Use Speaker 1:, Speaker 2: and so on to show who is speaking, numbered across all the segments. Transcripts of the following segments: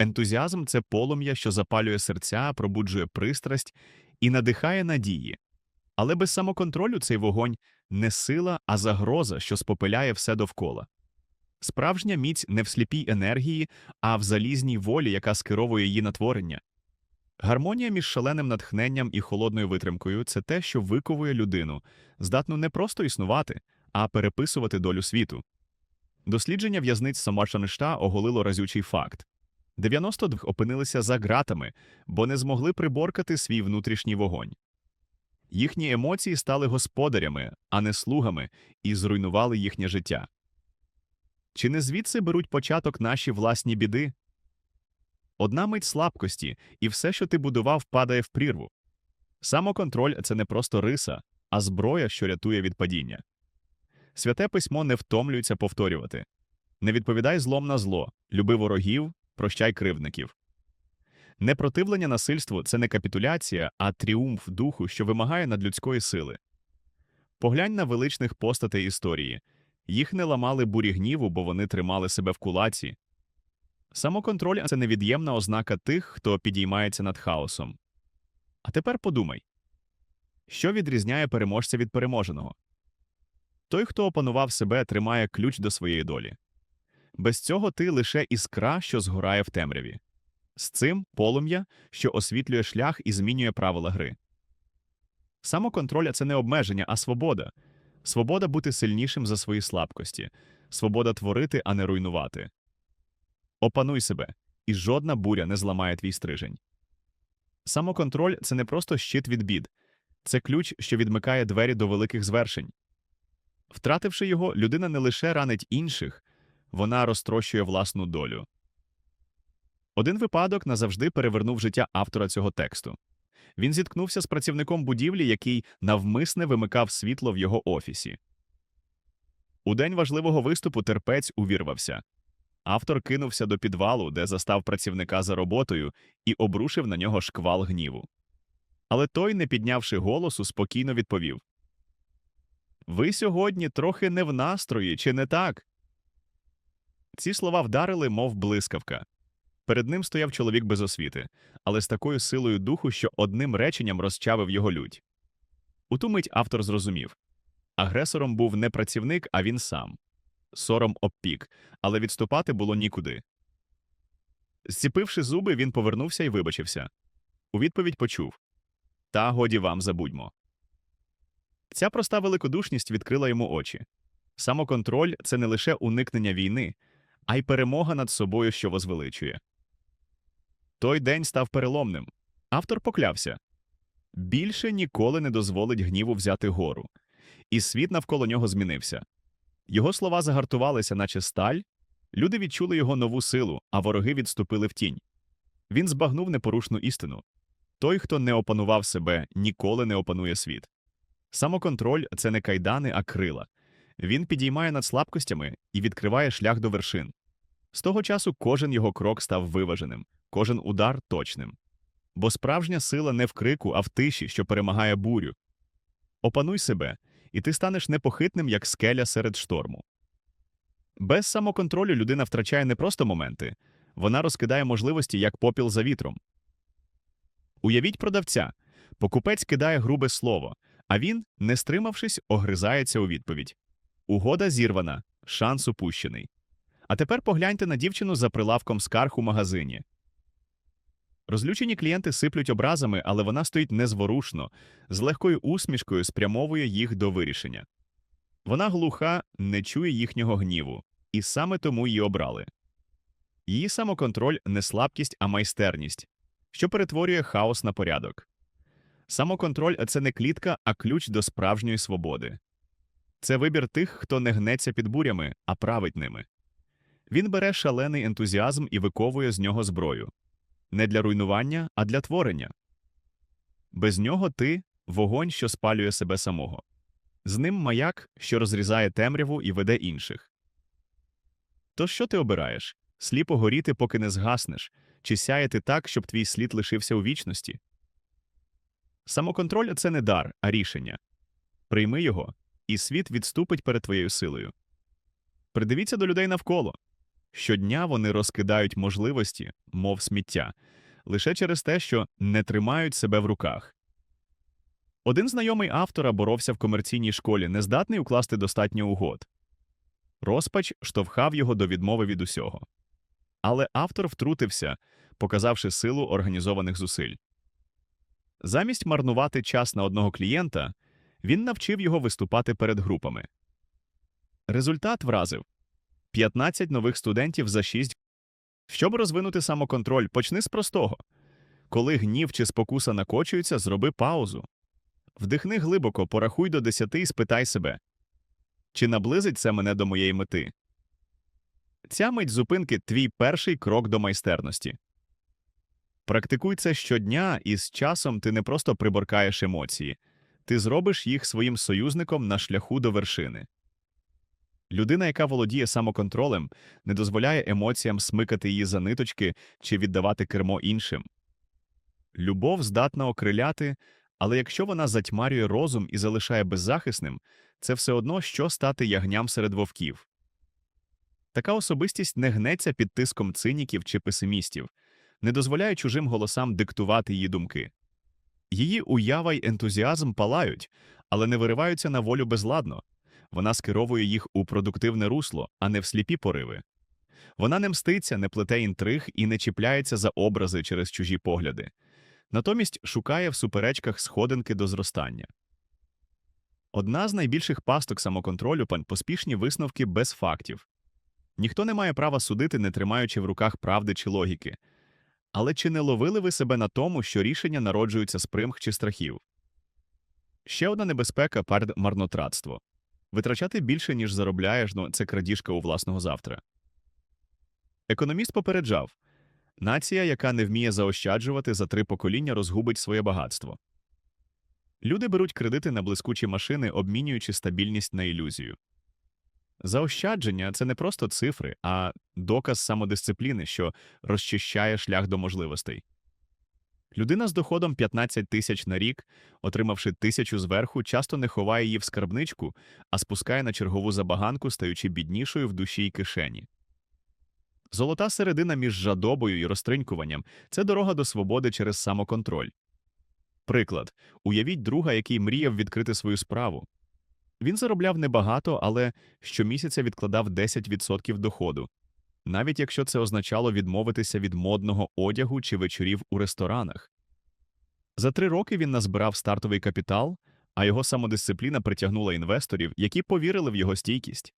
Speaker 1: Ентузіазм це полум'я, що запалює серця, пробуджує пристрасть і надихає надії. Але без самоконтролю цей вогонь не сила, а загроза, що спопиляє все довкола. Справжня міць не в сліпій енергії, а в залізній волі, яка скеровує її на творення. Гармонія між шаленим натхненням і холодною витримкою це те, що виковує людину, здатну не просто існувати, а переписувати долю світу. Дослідження в'язниць Самаршаништа оголило разючий факт. 92 опинилися за ґратами, бо не змогли приборкати свій внутрішній вогонь. Їхні емоції стали господарями, а не слугами, і зруйнували їхнє життя. Чи не звідси беруть початок наші власні біди? Одна мить слабкості, і все, що ти будував, падає в прірву. Самоконтроль це не просто риса, а зброя, що рятує від падіння. Святе письмо не втомлюється повторювати не відповідай злом на зло, люби ворогів, прощай кривдників. Непротивлення насильству це не капітуляція, а тріумф духу, що вимагає надлюдської сили. Поглянь на величних постатей історії їх не ламали бурі гніву, бо вони тримали себе в кулаці. Самоконтроль це невід'ємна ознака тих, хто підіймається над хаосом. А тепер подумай що відрізняє переможця від переможеного? Той, хто опанував себе, тримає ключ до своєї долі. Без цього ти лише іскра, що згорає в темряві. З цим полум'я, що освітлює шлях і змінює правила гри. Самоконтроль це не обмеження, а свобода. Свобода бути сильнішим за свої слабкості, свобода творити, а не руйнувати. Опануй себе, і жодна буря не зламає твій стрижень. Самоконтроль це не просто щит від бід, це ключ, що відмикає двері до великих звершень. Втративши його, людина не лише ранить інших, вона розтрощує власну долю. Один випадок назавжди перевернув життя автора цього тексту. Він зіткнувся з працівником будівлі, який навмисне вимикав світло в його офісі. У день важливого виступу терпець увірвався. Автор кинувся до підвалу, де застав працівника за роботою, і обрушив на нього шквал гніву. Але той, не піднявши голосу, спокійно відповів Ви сьогодні трохи не в настрої, чи не так? Ці слова вдарили, мов блискавка. Перед ним стояв чоловік без освіти, але з такою силою духу, що одним реченням розчавив його лють. У ту мить автор зрозумів агресором був не працівник, а він сам. Сором обпік, але відступати було нікуди. Зціпивши зуби, він повернувся і вибачився. У відповідь почув Та годі вам забудьмо. Ця проста великодушність відкрила йому очі. Самоконтроль це не лише уникнення війни, а й перемога над собою, що возвеличує. Той день став переломним. Автор поклявся більше ніколи не дозволить гніву взяти гору, і світ навколо нього змінився. Його слова загартувалися, наче сталь, люди відчули його нову силу, а вороги відступили в тінь. Він збагнув непорушну істину той, хто не опанував себе, ніколи не опанує світ. Самоконтроль це не кайдани, а крила. Він підіймає над слабкостями і відкриває шлях до вершин. З того часу кожен його крок став виваженим, кожен удар точним. Бо справжня сила не в крику, а в тиші, що перемагає бурю. Опануй себе, і ти станеш непохитним, як скеля серед шторму. Без самоконтролю людина втрачає не просто моменти, вона розкидає можливості як попіл за вітром. Уявіть продавця покупець кидає грубе слово, а він, не стримавшись, огризається у відповідь. Угода зірвана, шанс упущений. А тепер погляньте на дівчину за прилавком скарг у магазині. Розлючені клієнти сиплють образами, але вона стоїть незворушно, з легкою усмішкою спрямовує їх до вирішення. Вона глуха, не чує їхнього гніву, і саме тому її обрали. Її самоконтроль не слабкість, а майстерність, що перетворює хаос на порядок. Самоконтроль це не клітка, а ключ до справжньої свободи. Це вибір тих, хто не гнеться під бурями, а править ними. Він бере шалений ентузіазм і виковує з нього зброю не для руйнування, а для творення. Без нього ти вогонь, що спалює себе самого, з ним маяк, що розрізає темряву і веде інших. То що ти обираєш сліпо горіти, поки не згаснеш, чи сяяти так, щоб твій слід лишився у вічності? Самоконтроль це не дар, а рішення. Прийми його, і світ відступить перед твоєю силою. Придивіться до людей навколо Щодня вони розкидають можливості, мов сміття, лише через те, що не тримають себе в руках. Один знайомий автора боровся в комерційній школі, нездатний укласти достатньо угод. Розпач штовхав його до відмови від усього. Але автор втрутився, показавши силу організованих зусиль. Замість марнувати час на одного клієнта, він навчив його виступати перед групами. Результат вразив 15 нових студентів за 6. Щоб розвинути самоконтроль, почни з простого. Коли гнів чи спокуса накочуються, зроби паузу. Вдихни глибоко, порахуй до 10 і спитай себе, чи наблизить це мене до моєї мети. Ця мить зупинки твій перший крок до майстерності. Практикуй це щодня, і з часом ти не просто приборкаєш емоції, ти зробиш їх своїм союзником на шляху до вершини. Людина, яка володіє самоконтролем, не дозволяє емоціям смикати її за ниточки чи віддавати кермо іншим. Любов здатна окриляти, але якщо вона затьмарює розум і залишає беззахисним, це все одно що стати ягням серед вовків. Така особистість не гнеться під тиском циніків чи песимістів, не дозволяє чужим голосам диктувати її думки. Її уява й ентузіазм палають, але не вириваються на волю безладно. Вона скеровує їх у продуктивне русло, а не в сліпі пориви. Вона не мститься, не плете інтриг і не чіпляється за образи через чужі погляди. Натомість шукає в суперечках сходинки до зростання. Одна з найбільших пасток самоконтролю пан поспішні висновки без фактів. Ніхто не має права судити, не тримаючи в руках правди чи логіки. Але чи не ловили ви себе на тому, що рішення народжуються з примх чи страхів? Ще одна небезпека перед марнотратство. Витрачати більше, ніж заробляєш, ну це крадіжка у власного завтра. Економіст попереджав нація, яка не вміє заощаджувати за три покоління, розгубить своє багатство. Люди беруть кредити на блискучі машини, обмінюючи стабільність на ілюзію. Заощадження це не просто цифри, а доказ самодисципліни, що розчищає шлях до можливостей. Людина з доходом 15 тисяч на рік, отримавши тисячу зверху, часто не ховає її в скарбничку, а спускає на чергову забаганку, стаючи біднішою в душі й кишені. Золота середина між жадобою і розтринькуванням це дорога до свободи через самоконтроль. Приклад уявіть друга, який мріяв відкрити свою справу. Він заробляв небагато, але щомісяця відкладав 10% доходу, навіть якщо це означало відмовитися від модного одягу чи вечорів у ресторанах. За три роки він назбирав стартовий капітал, а його самодисципліна притягнула інвесторів, які повірили в його стійкість.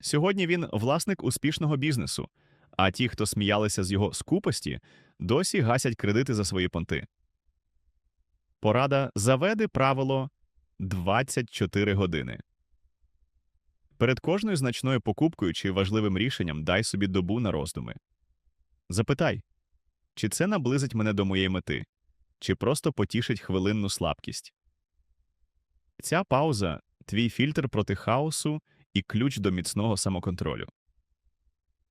Speaker 1: Сьогодні він власник успішного бізнесу, а ті, хто сміялися з його скупості, досі гасять кредити за свої понти. Порада заведи правило 24 години. Перед кожною значною покупкою чи важливим рішенням дай собі добу на роздуми. Запитай, чи це наблизить мене до моєї мети, чи просто потішить хвилинну слабкість. Ця пауза твій фільтр проти хаосу і ключ до міцного самоконтролю.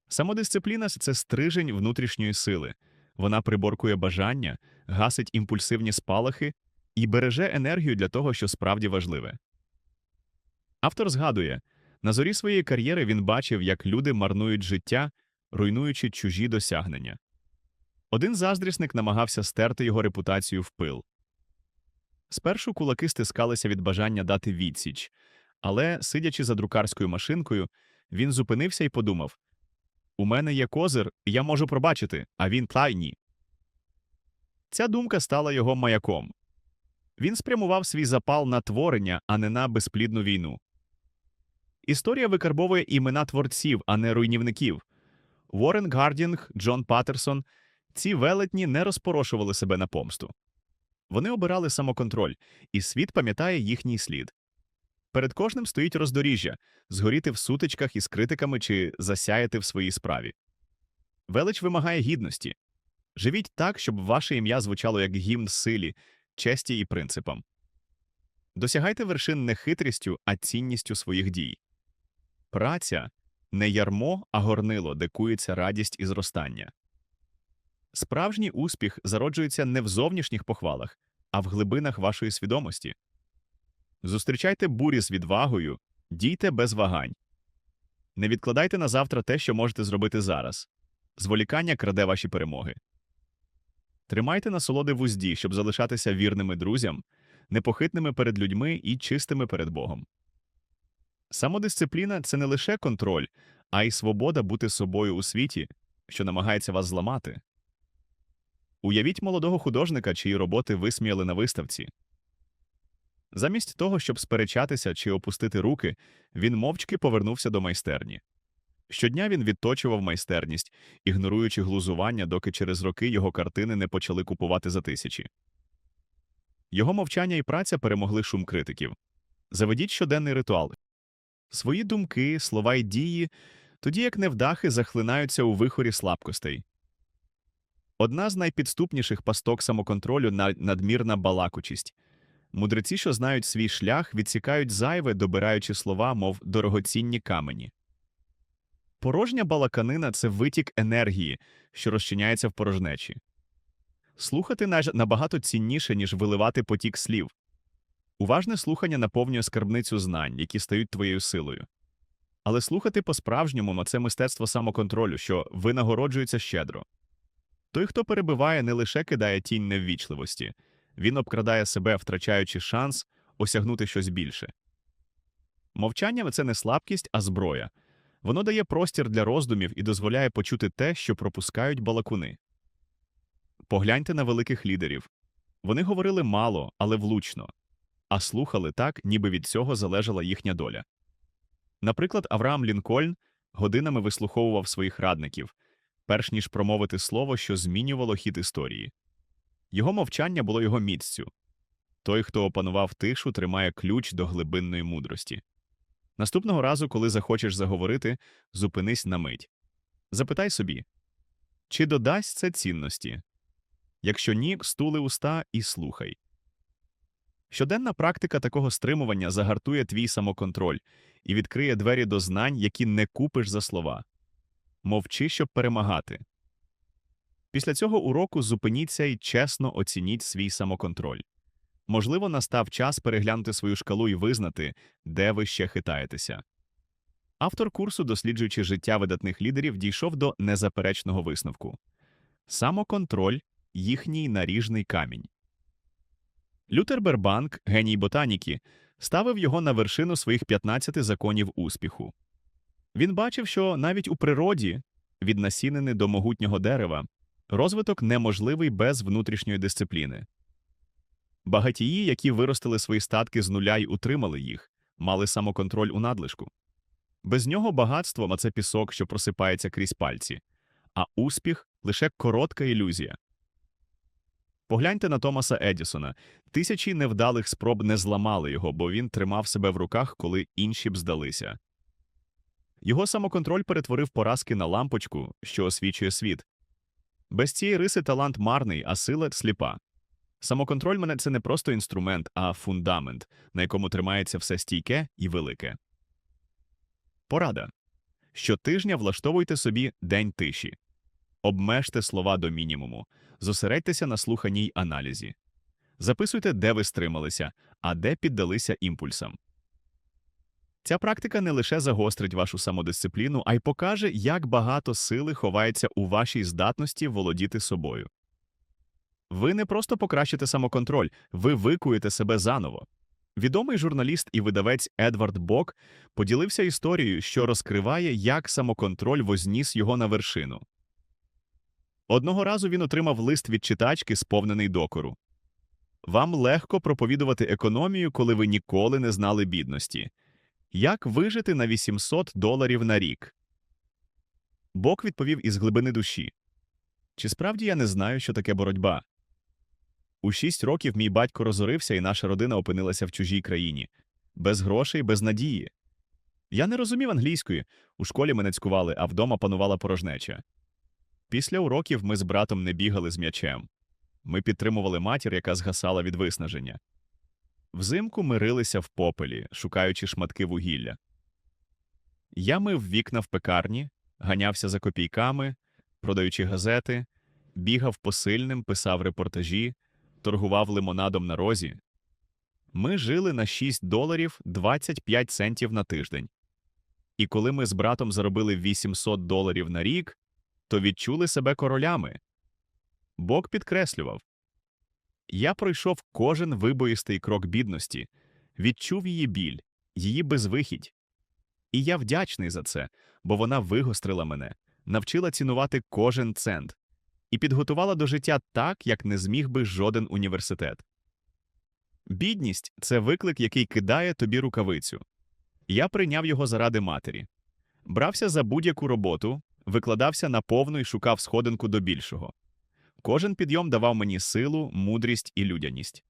Speaker 1: Самодисципліна це стрижень внутрішньої сили. Вона приборкує бажання, гасить імпульсивні спалахи і береже енергію для того, що справді важливе. Автор згадує на зорі своєї кар'єри він бачив, як люди марнують життя, руйнуючи чужі досягнення. Один заздрісник намагався стерти його репутацію в пил. Спершу кулаки стискалися від бажання дати відсіч, але, сидячи за друкарською машинкою, він зупинився і подумав У мене є козир, я можу пробачити, а він тлайні. Ця думка стала його маяком. Він спрямував свій запал на творення, а не на безплідну війну. Історія викарбовує імена творців, а не руйнівників. Уоррен Гардінг, Джон Паттерсон ці велетні не розпорошували себе на помсту. Вони обирали самоконтроль, і світ пам'ятає їхній слід. Перед кожним стоїть роздоріжжя згоріти в сутичках із критиками чи засяяти в своїй справі. Велич вимагає гідності. Живіть так, щоб ваше ім'я звучало як гімн силі, честі і принципам. Досягайте вершин не хитрістю, а цінністю своїх дій. Праця не ярмо, а горнило, де кується радість і зростання. Справжній успіх зароджується не в зовнішніх похвалах, а в глибинах вашої свідомості. Зустрічайте бурі з відвагою, дійте без вагань. Не відкладайте на завтра те, що можете зробити зараз. Зволікання краде ваші перемоги. Тримайте насолоди в узді, щоб залишатися вірними друзям, непохитними перед людьми і чистими перед Богом. Самодисципліна це не лише контроль, а й свобода бути собою у світі, що намагається вас зламати. Уявіть молодого художника, чиї роботи висміяли на виставці. Замість того, щоб сперечатися чи опустити руки, він мовчки повернувся до майстерні. Щодня він відточував майстерність, ігноруючи глузування, доки через роки його картини не почали купувати за тисячі. Його мовчання і праця перемогли шум критиків. Заведіть щоденний ритуал. Свої думки, слова й дії, тоді як невдахи захлинаються у вихорі слабкостей. Одна з найпідступніших пасток самоконтролю на надмірна балакучість. Мудреці, що знають свій шлях, відсікають зайве, добираючи слова, мов дорогоцінні камені. Порожня балаканина це витік енергії, що розчиняється в порожнечі. Слухати набагато цінніше, ніж виливати потік слів. Уважне слухання наповнює скарбницю знань, які стають твоєю силою. Але слухати по-справжньому це мистецтво самоконтролю, що винагороджується щедро. Той, хто перебиває, не лише кидає тінь неввічливості, він обкрадає себе, втрачаючи шанс осягнути щось більше. Мовчання це не слабкість, а зброя. Воно дає простір для роздумів і дозволяє почути те, що пропускають балакуни. Погляньте на великих лідерів. Вони говорили мало, але влучно, а слухали так, ніби від цього залежала їхня доля. Наприклад, Авраам Лінкольн годинами вислуховував своїх радників, перш ніж промовити слово, що змінювало хід історії. Його мовчання було його міццю. Той, хто опанував тишу, тримає ключ до глибинної мудрості. Наступного разу, коли захочеш заговорити, зупинись на мить. Запитай собі, чи додасть це цінності? Якщо ні, стули уста і слухай. Щоденна практика такого стримування загартує твій самоконтроль і відкриє двері до знань, які не купиш за слова. Мовчи, щоб перемагати. Після цього уроку зупиніться і чесно оцініть свій самоконтроль. Можливо, настав час переглянути свою шкалу і визнати, де ви ще хитаєтеся. Автор курсу, досліджуючи життя видатних лідерів, дійшов до незаперечного висновку самоконтроль їхній наріжний камінь. Лютер Бербанк, геній ботаніки, ставив його на вершину своїх 15 законів успіху. Він бачив, що навіть у природі, від насінини до могутнього дерева, розвиток неможливий без внутрішньої дисципліни. Багатії, які виростили свої статки з нуля й утримали їх, мали самоконтроль у надлишку. Без нього багатство це пісок, що просипається крізь пальці, а успіх лише коротка ілюзія. Погляньте на Томаса Едісона. Тисячі невдалих спроб не зламали його, бо він тримав себе в руках, коли інші б здалися. Його самоконтроль перетворив поразки на лампочку, що освічує світ. Без цієї риси талант марний, а сила сліпа. Самоконтроль мене це не просто інструмент, а фундамент, на якому тримається все стійке і велике. Порада. Щотижня влаштовуйте собі день тиші. Обмежте слова до мінімуму. Зосередьтеся на слуханні й аналізі. Записуйте, де ви стрималися, а де піддалися імпульсам. Ця практика не лише загострить вашу самодисципліну, а й покаже, як багато сили ховається у вашій здатності володіти собою. Ви не просто покращите самоконтроль, ви викуєте себе заново. Відомий журналіст і видавець Едвард Бок поділився історією, що розкриває, як самоконтроль возніс його на вершину. Одного разу він отримав лист від читачки, сповнений докору. Вам легко проповідувати економію, коли ви ніколи не знали бідності. Як вижити на 800 доларів на рік? Бок відповів із глибини душі. Чи справді я не знаю, що таке боротьба? У шість років мій батько розорився, і наша родина опинилася в чужій країні. Без грошей, без надії. Я не розумів англійської. У школі мене цькували, а вдома панувала порожнеча. Після уроків ми з братом не бігали з м'ячем. Ми підтримували матір, яка згасала від виснаження. Взимку ми рилися в попелі, шукаючи шматки вугілля. Я мив вікна в пекарні, ганявся за копійками, продаючи газети, бігав посильним, писав репортажі, торгував лимонадом на розі. Ми жили на 6 доларів 25 центів на тиждень. І коли ми з братом заробили 800 доларів на рік, то відчули себе королями. Бог підкреслював. Я пройшов кожен вибоїстий крок бідності, відчув її біль, її безвихідь. І я вдячний за це, бо вона вигострила мене, навчила цінувати кожен цент і підготувала до життя так, як не зміг би жоден університет. Бідність це виклик, який кидає тобі рукавицю. Я прийняв його заради матері. Брався за будь-яку роботу, викладався наповну і шукав сходинку до більшого. Кожен підйом давав мені силу, мудрість і людяність.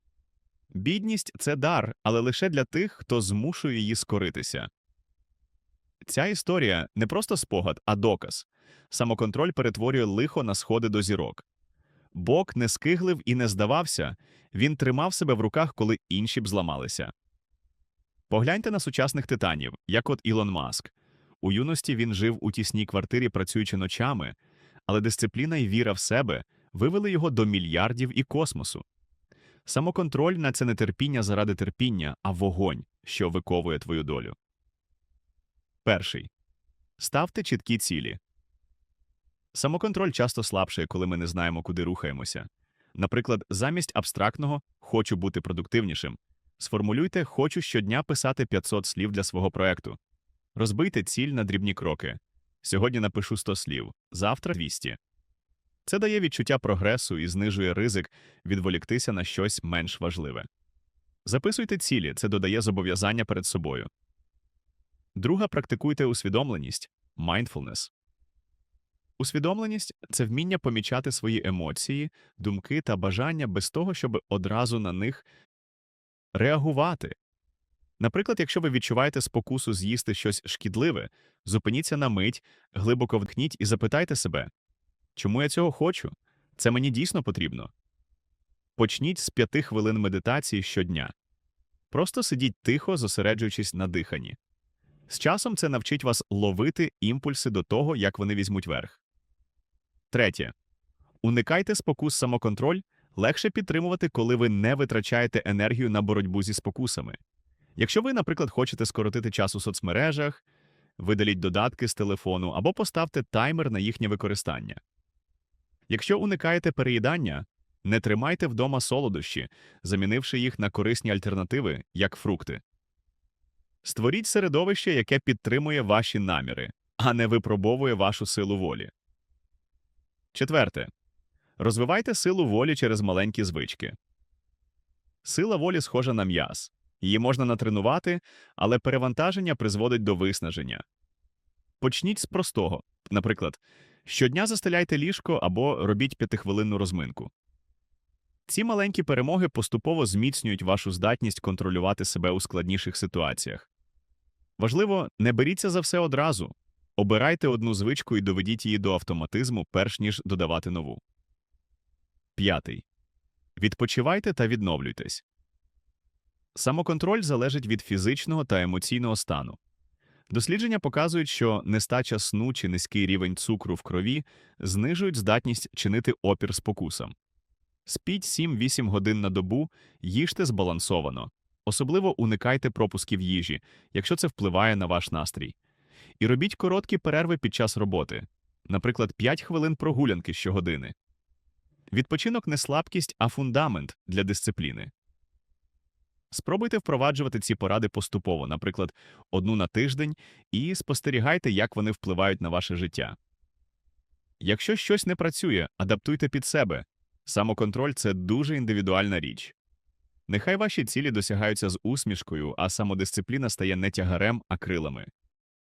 Speaker 1: Бідність це дар, але лише для тих, хто змушує її скоритися. Ця історія не просто спогад, а доказ. Самоконтроль перетворює лихо на сходи до зірок. Бог не скиглив і не здавався, він тримав себе в руках, коли інші б зламалися. Погляньте на сучасних титанів, як от Ілон Маск. У юності він жив у тісній квартирі, працюючи ночами, але дисципліна і віра в себе вивели його до мільярдів і космосу. Самоконтроль на це не терпіння заради терпіння, а вогонь, що виковує твою долю. Перший. Ставте чіткі цілі. Самоконтроль часто слабшає, коли ми не знаємо, куди рухаємося. Наприклад, замість абстрактного хочу бути продуктивнішим. Сформулюйте хочу щодня писати 500 слів для свого проекту. Розбийте ціль на дрібні кроки. Сьогодні напишу 100 слів, завтра 200. Це дає відчуття прогресу і знижує ризик відволіктися на щось менш важливе. Записуйте цілі, це додає зобов'язання перед собою. Друга практикуйте усвідомленість mindfulness. Усвідомленість це вміння помічати свої емоції, думки та бажання без того, щоб одразу на них реагувати. Наприклад, якщо ви відчуваєте спокусу з'їсти щось шкідливе, зупиніться на мить, глибоко вдихніть і запитайте себе, чому я цього хочу? Це мені дійсно потрібно. Почніть з п'яти хвилин медитації щодня. Просто сидіть тихо, зосереджуючись на диханні. З часом це навчить вас ловити імпульси до того, як вони візьмуть верх. Третє. Уникайте спокус самоконтроль легше підтримувати, коли ви не витрачаєте енергію на боротьбу зі спокусами. Якщо ви, наприклад, хочете скоротити час у соцмережах, видаліть додатки з телефону або поставте таймер на їхнє використання. Якщо уникаєте переїдання, не тримайте вдома солодощі, замінивши їх на корисні альтернативи, як фрукти. Створіть середовище, яке підтримує ваші наміри, а не випробовує вашу силу волі. Четверте. Розвивайте силу волі через маленькі звички. Сила волі схожа на м'яз. Її можна натренувати, але перевантаження призводить до виснаження. Почніть з простого. Наприклад, щодня застеляйте ліжко або робіть п'ятихвилинну розминку. Ці маленькі перемоги поступово зміцнюють вашу здатність контролювати себе у складніших ситуаціях. Важливо, не беріться за все одразу. Обирайте одну звичку і доведіть її до автоматизму, перш ніж додавати нову. П'ятий. Відпочивайте та відновлюйтесь. Самоконтроль залежить від фізичного та емоційного стану. Дослідження показують, що нестача сну чи низький рівень цукру в крові знижують здатність чинити опір спокусам. Спіть 7-8 годин на добу, їжте збалансовано. Особливо уникайте пропусків їжі, якщо це впливає на ваш настрій. І робіть короткі перерви під час роботи, наприклад, 5 хвилин прогулянки щогодини. Відпочинок не слабкість, а фундамент для дисципліни. Спробуйте впроваджувати ці поради поступово, наприклад, одну на тиждень, і спостерігайте, як вони впливають на ваше життя. Якщо щось не працює, адаптуйте під себе. Самоконтроль це дуже індивідуальна річ. Нехай ваші цілі досягаються з усмішкою, а самодисципліна стає не тягарем, а крилами.